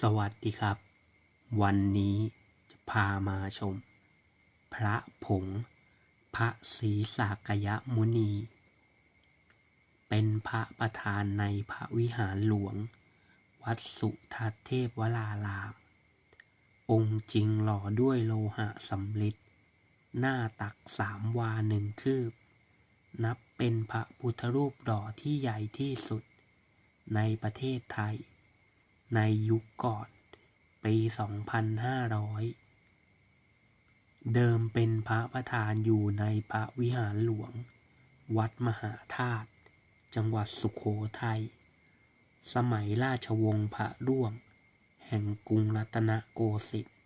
สวัสดีครับ วันนี้จะพามาชม พระผง พระศรีสากยมุนี เป็นพระประธานในพระวิหารหลวง วัดสุทัศเทพวราราม องค์จริงหล่อด้วยโลหะสำริดหน้าตักสามวาหนึ่งคืบ นับเป็นพระพุทธรูปหล่อที่ใหญ่ที่สุดในประเทศไทย ในยุคก่อนปี 2500 เดิมเป็นพระประธานอยู่ในพระวิหารหลวง วัดมหาธาตุจังหวัดสุขโขทัย สมัยราชวงศ์พระร่วง แห่งกรุงรัตนโกสินทร์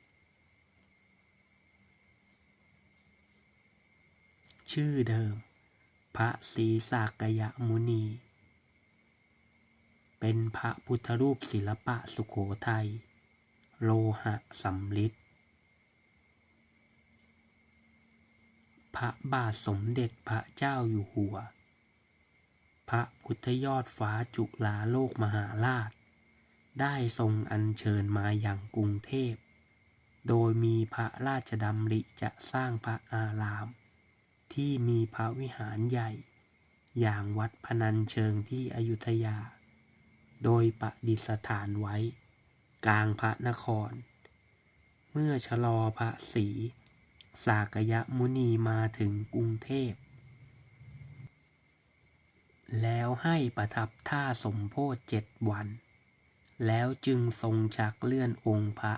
ชื่อเดิม พระศรีสากยมุนี เป็นพระพุทธรูปศิลปะสุขโขทัย โลหะสำริดพระบาทสมเด็จพระเจ้าอยู่หัว พระพุทธยอดฟ้าจุฬาโลกมหาราช ได้ทรงอัญเชิญมาอย่างกรุงเทพ โดยมีพระราชดำริจะสร้างพระอาราม ที่มีพระวิหารใหญ่ อย่างวัดพนัญเชิงที่อยุธยา โดยประดิษฐานไว้ กลางพระนคร เมื่อชะลอพระศรีสากยมุนีมาถึงกรุงเทพ แล้วให้ประทับท่าสมโพธิเจ็ดวัน แล้วจึงทรงชักเลื่อนองค์พระ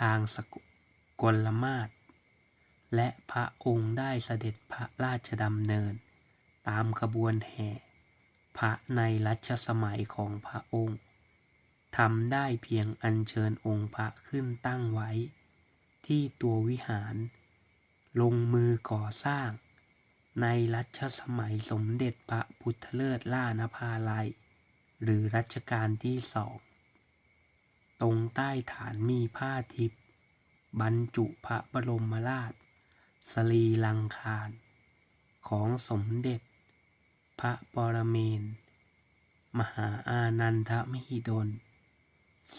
ทางสกลมาศและพระองค์ได้เสด็จพระราชดำเนิน ตามขบวนแห่ พระในรัชสมัยของพระองค์ทำได้เพียงอัญเชิญองค์พระขึ้นตั้งไว้ ที่ตัววิหาร ลงมือก่อสร้าง ในรัชสมัยสมเด็จพระพุทธเลิศล่านภาลัย หรือรัชกาลที่สอง ตรงใต้ฐานมีผ้าทิพย์บรรจุพระบรมราช สรีลังคาร ของสมเด็จ พระปรเมน มหาอานันทมหิดล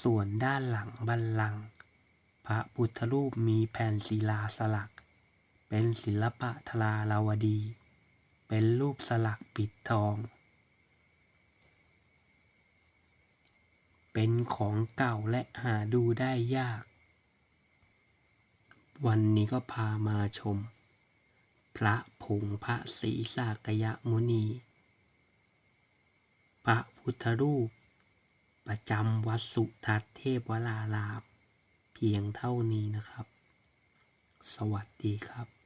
ส่วนด้านหลังบัลลังก์พระพุทธรูปมีแผ่นศิลาสลัก เป็นศิลปะทลาลาวดี เป็นรูปสลักปิดทอง เป็นของเก่าและหาดูได้ยาก วันนี้ก็พามาชม พระ ผงพระศรีสากยมุนี พระพุทธรูป ประจำวัดสุทัศเทพวรารามเพียงเท่านี้นะครับ สวัสดีครับ